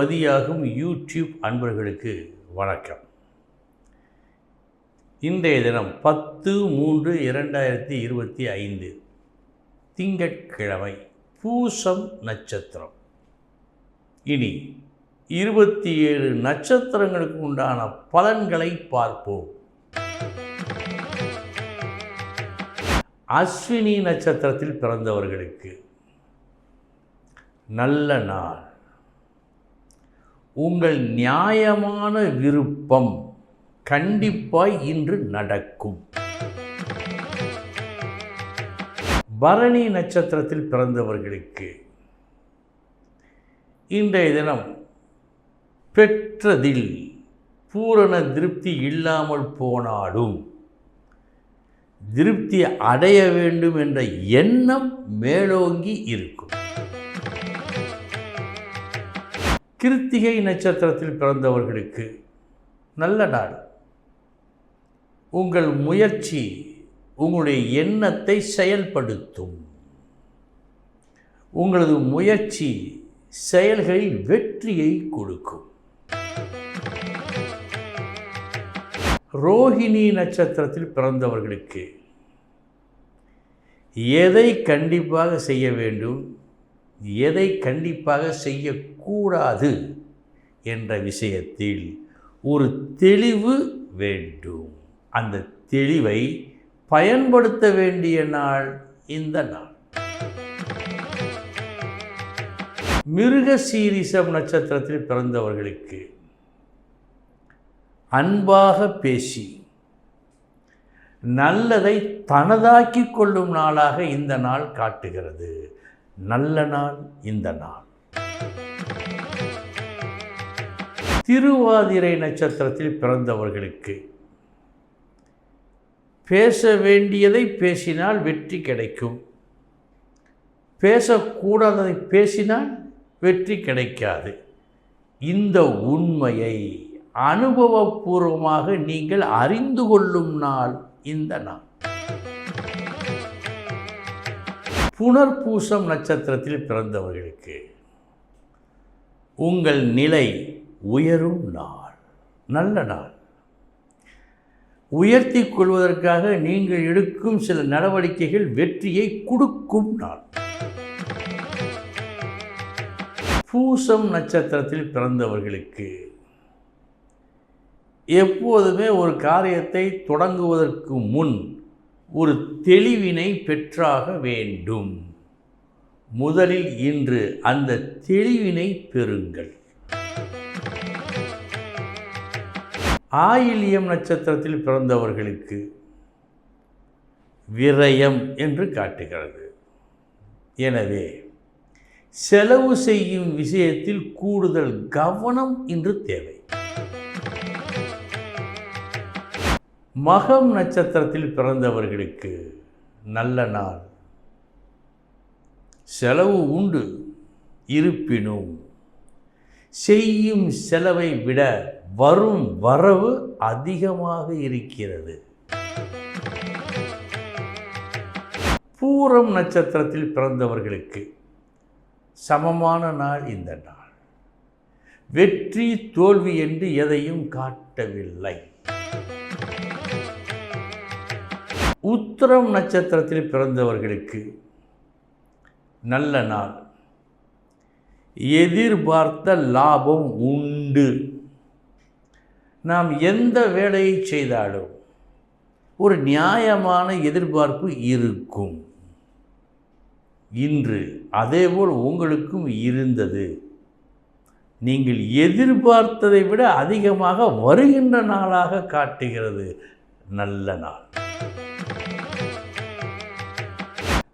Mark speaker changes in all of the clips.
Speaker 1: மதியாகும் YouTube அன்பர்களுக்கு வணக்கம். இன்றைய தினம் பத்து மூன்று இரண்டாயிரத்தி இருபத்தி ஐந்து. திங்கட்கிழமை பூசம் நட்சத்திரம். இனி இருபத்தி ஏழு நட்சத்திரங்களுக்கு உண்டான பலன்களை பார்ப்போம். அஸ்வினி நட்சத்திரத்தில் பிறந்தவர்களுக்கு நல்ல நாள். உங்கள் நியாயமான விருப்பம் கண்டிப்பாய் இன்று நடக்கும். பரணி நட்சத்திரத்தில் பிறந்தவர்களுக்கு இன்றைய தினம் பெற்றதில் பூரண திருப்தி இல்லாமல் போனாலும் திருப்தி அடைய வேண்டும் என்ற எண்ணம் மேலோங்கி இருக்கும். கிருத்திகை நட்சத்திரத்தில் பிறந்தவர்களுக்கு நல்ல நாள். உங்கள் முயற்சி உங்களுடைய எண்ணத்தை செயல்படுத்தும். உங்களது முயற்சி செயல்களில் வெற்றியை கொடுக்கும். ரோஹிணி நட்சத்திரத்தில் பிறந்தவர்களுக்கு எதை கண்டிப்பாக செய்ய வேண்டும்? எதை கண்டிப்பாக செய்யக்கூடாது என்ற விஷயத்தில் ஒரு தெளிவு வேண்டும். அந்த தெளிவை பயன்படுத்த வேண்டிய நாள் இந்த நாள். மிருக சீரிசம் நட்சத்திரத்தில் பிறந்தவர்களுக்கு அன்பாக பேசி நல்லதை தனதாக்கி கொள்ளும் நாளாக இந்த நாள் காட்டுகிறது. நல்ல நாள் இந்த நாள். திருவாதிரை நட்சத்திரத்தில் பிறந்தவர்களுக்கு பேச வேண்டியதை பேசினால் வெற்றி கிடைக்கும். பேசக்கூடாததை பேசினால் வெற்றி கிடைக்காது. இந்த உண்மையை அனுபவபூர்வமாக நீங்கள் அறிந்து கொள்ளும் நாள் இந்த நாள். புனர்பூசம் நட்சத்திரத்தில் பிறந்தவர்களுக்கு உங்கள் நிலை உயரும் நாள் நல்ல நாள். உயர்த்தி கொள்வதற்காக நீங்கள் எடுக்கும் சில நடவடிக்கைகள் வெற்றியை கொடுக்கும் நாள். பூசம் நட்சத்திரத்தில் பிறந்தவர்களுக்கு எப்போதுமே ஒரு காரியத்தை தொடங்குவதற்கு முன் ஒரு தெளிவினை பெற்றாக வேண்டும். முதலில் இன்று அந்த தெளிவினை பெறுங்கள். ஆயிலியம் நட்சத்திரத்தில் பிறந்தவர்களுக்கு விரயம் என்று காட்டுகிறது. எனவே செலவு செய்யும் விஷயத்தில் கூடுதல் கவனம் இன்று தேவை. மகம் நட்சத்திரத்தில் பிறந்தவர்களுக்கு நல்ல நாள். செலவு உண்டு இருப்பினும் செய்யும் செலவை விட வரும் வரவு அதிகமாக இருக்கிறது. பூரம் நட்சத்திரத்தில் பிறந்தவர்களுக்கு சமமான நாள் இந்த நாள். வெற்றி தோல்வி என்று எதையும் காட்டவில்லை. உத்திரம் நட்சத்திரத்தில் பிறந்தவர்களுக்கு நல்ல நாள். எதிர்பார்த்த லாபம் உண்டு. நாம் எந்த வேலையை செய்தாலும் ஒரு நியாயமான எதிர்பார்ப்பு இருக்கும். இன்று அதேபோல் உங்களுக்கும் இருந்தது. நீங்கள் எதிர்பார்த்ததை விட அதிகமாக வருகின்ற நாளாக காட்டுகிறது. நல்ல நாள்.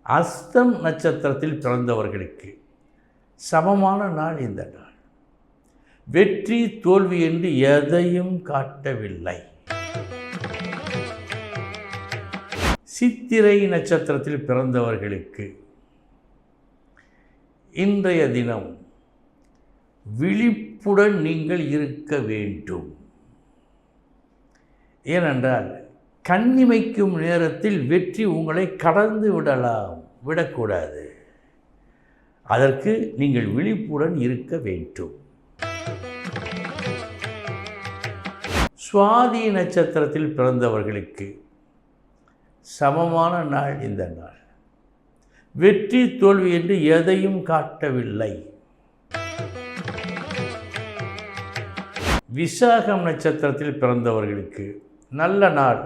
Speaker 1: அஸ்தம் நட்சத்திரத்தில் பிறந்தவர்களுக்கு சமமான நாள் இந்த நாள். வெற்றி தோல்வி என்று எதையும் காட்டவில்லை. சித்திரை நட்சத்திரத்தில் பிறந்தவர்களுக்கு இன்றைய தினம் விழிப்புடன் நீங்கள் இருக்க வேண்டும். ஏனென்றால் கண்ணிமைக்கும் நேரத்தில் வெற்றி உங்களை கடந்து விடலாம் விடக்கூடாது. அதற்கு நீங்கள் விழிப்புடன் இருக்க வேண்டும். சுவாதி நட்சத்திரத்தில் பிறந்தவர்களுக்கு சமமான நாள் இந்த நாள். வெற்றி தோல்வி என்று எதையும் காட்டவில்லை. விசாகம் நட்சத்திரத்தில் பிறந்தவர்களுக்கு நல்ல நாள்.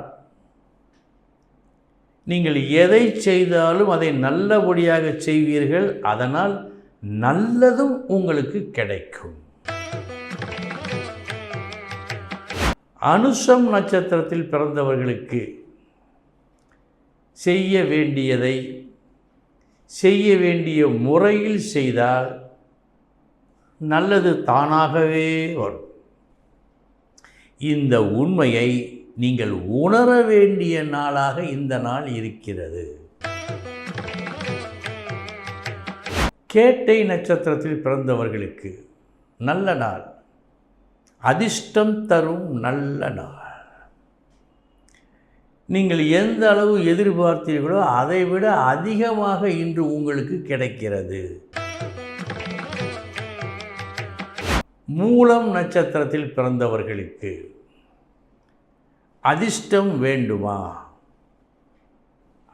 Speaker 1: நீங்கள் எதை செய்தாலும் அதை நல்லபடியாக செய்வீர்கள் அதனால் நல்லதும் உங்களுக்கு கிடைக்கும். அனுஷம் நட்சத்திரத்தில் பிறந்தவர்களுக்கு செய்ய வேண்டியதை செய்ய வேண்டிய முறையில் செய்தால் நல்லது தானாகவே வரும். இந்த உண்மையை நீங்கள் உணர வேண்டிய நாளாக இந்த நாள் இருக்கிறது. கேட்டை நட்சத்திரத்தில் பிறந்தவர்களுக்கு நல்ல நாள். அதிர்ஷ்டம் தரும் நல்ல நாள். நீங்கள் எந்த அளவு எதிர்பார்த்தீர்களோ அதை விட அதிகமாக இன்று உங்களுக்கு கிடைக்கிறது. மூலம் நட்சத்திரத்தில் பிறந்தவர்களுக்கு அதிர்ஷ்டம் வேண்டுமா?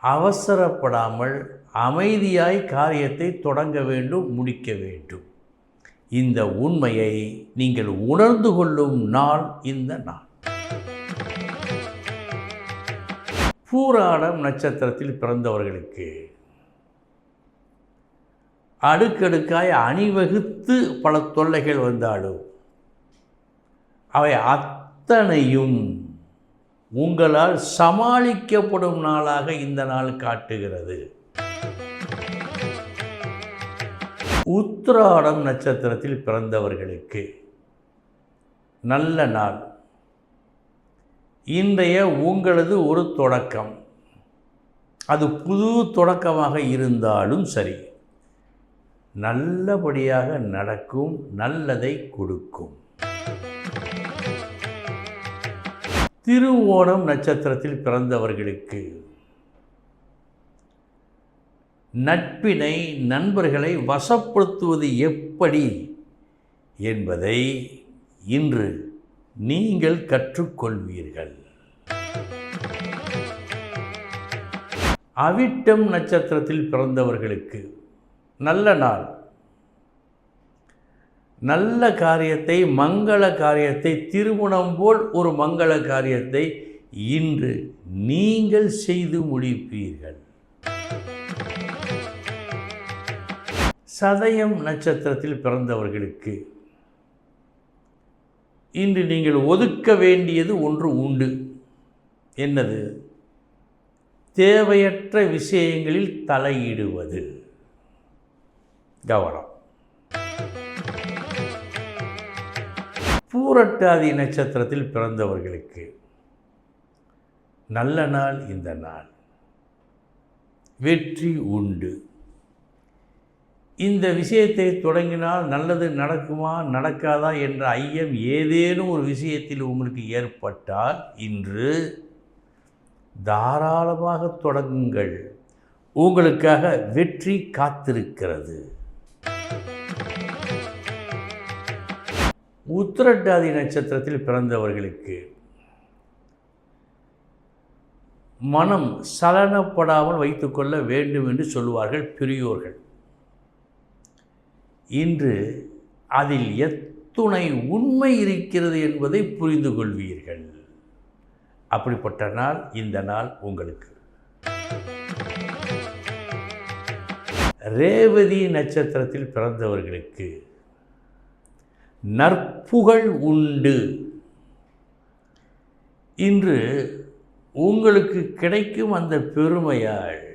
Speaker 1: அவசரப்படாமல் அமைதியாய் காரியத்தை தொடங்க வேண்டும் முடிக்க வேண்டும். இந்த உண்மையை நீங்கள் உணர்ந்து கொள்ளும் நாள் இந்த நாள். பூராடம் நட்சத்திரத்தில் பிறந்தவர்களுக்கு அடுக்கடுக்காய் அணிவகுத்து பல தொல்லைகள் வந்தாலும் அவை அத்தனையும் உங்களால் சமாளிக்கப்படும் நாளாக இந்த நாள் காட்டுகிறது. உத்திராடம் நட்சத்திரத்தில் பிறந்தவர்களுக்கு நல்ல நாள். இன்றைய உங்களது ஒரு தொடக்கம். அது புது தொடக்கமாக இருந்தாலும் சரி நல்லபடியாக நடக்கும் நல்லதை கொடுக்கும். திருவோணம் நட்சத்திரத்தில் பிறந்தவர்களுக்கு. நட்பினை நண்பர்களை வசப்படுத்துவது எப்படி என்பதை இன்று நீங்கள் கற்றுக்கொள்வீர்கள். அவிட்டம் நட்சத்திரத்தில் பிறந்தவர்களுக்கு நல்ல நாள். நல்ல காரியத்தை மங்கள காரியத்தை திருமணம் போல் ஒரு மங்கள காரியத்தை இன்று நீங்கள் செய்து முடிப்பீர்கள். சதயம் நட்சத்திரத்தில் பிறந்தவர்களுக்கு இன்று நீங்கள் ஒதுக்க வேண்டியது ஒன்று உண்டு. என்னது? தேவையற்ற விஷயங்களில் தலையிடுவது. கவனம். பூரட்டாதி நட்சத்திரத்தில் பிறந்தவர்களுக்கு நல்ல நாள் இந்த நாள். வெற்றி உண்டு. இந்த விஷயத்தை தொடங்கினால் நல்லது நடக்குமா நடக்காதா என்ற ஐயம் ஏதேனும் ஒரு விஷயத்தில் உங்களுக்கு ஏற்பட்டால் இன்று தாராளமாக தொடங்குங்கள். உங்களுக்காக வெற்றி காத்திருக்கிறது. உத்திரட்டாதி நட்சத்திரத்தில் பிறந்தவர்களுக்கு மனம் சலனப்படாமல் வைத்துக்கொள்ள வேண்டும் என்று சொல்லுவார்கள் பெரியோர்கள். இன்று அதில் எத்துணை உண்மை இருக்கிறது என்பதை புரிந்து கொள்வீர்கள். அப்படிப்பட்ட நாள் இந்த நாள் உங்களுக்கு. ரேவதி நட்சத்திரத்தில் பிறந்தவர்களுக்கு நற்புகழ் உண்டு. இன்று உங்களுக்கு கிடைக்கும் அந்த பெருமையால்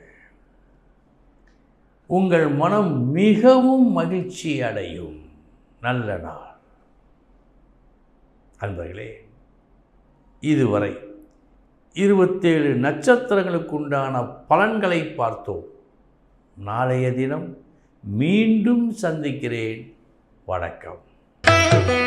Speaker 1: உங்கள் மனம் மிகவும் மகிழ்ச்சி அடையும். நல்ல நாள். அன்பர்களே இதுவரை இருபத்தேழு நட்சத்திரங்களுக்குண்டான பலன்களை பார்த்தோம். நாளைய தினம் மீண்டும் சந்திக்கிறேன். வணக்கம். Thank you.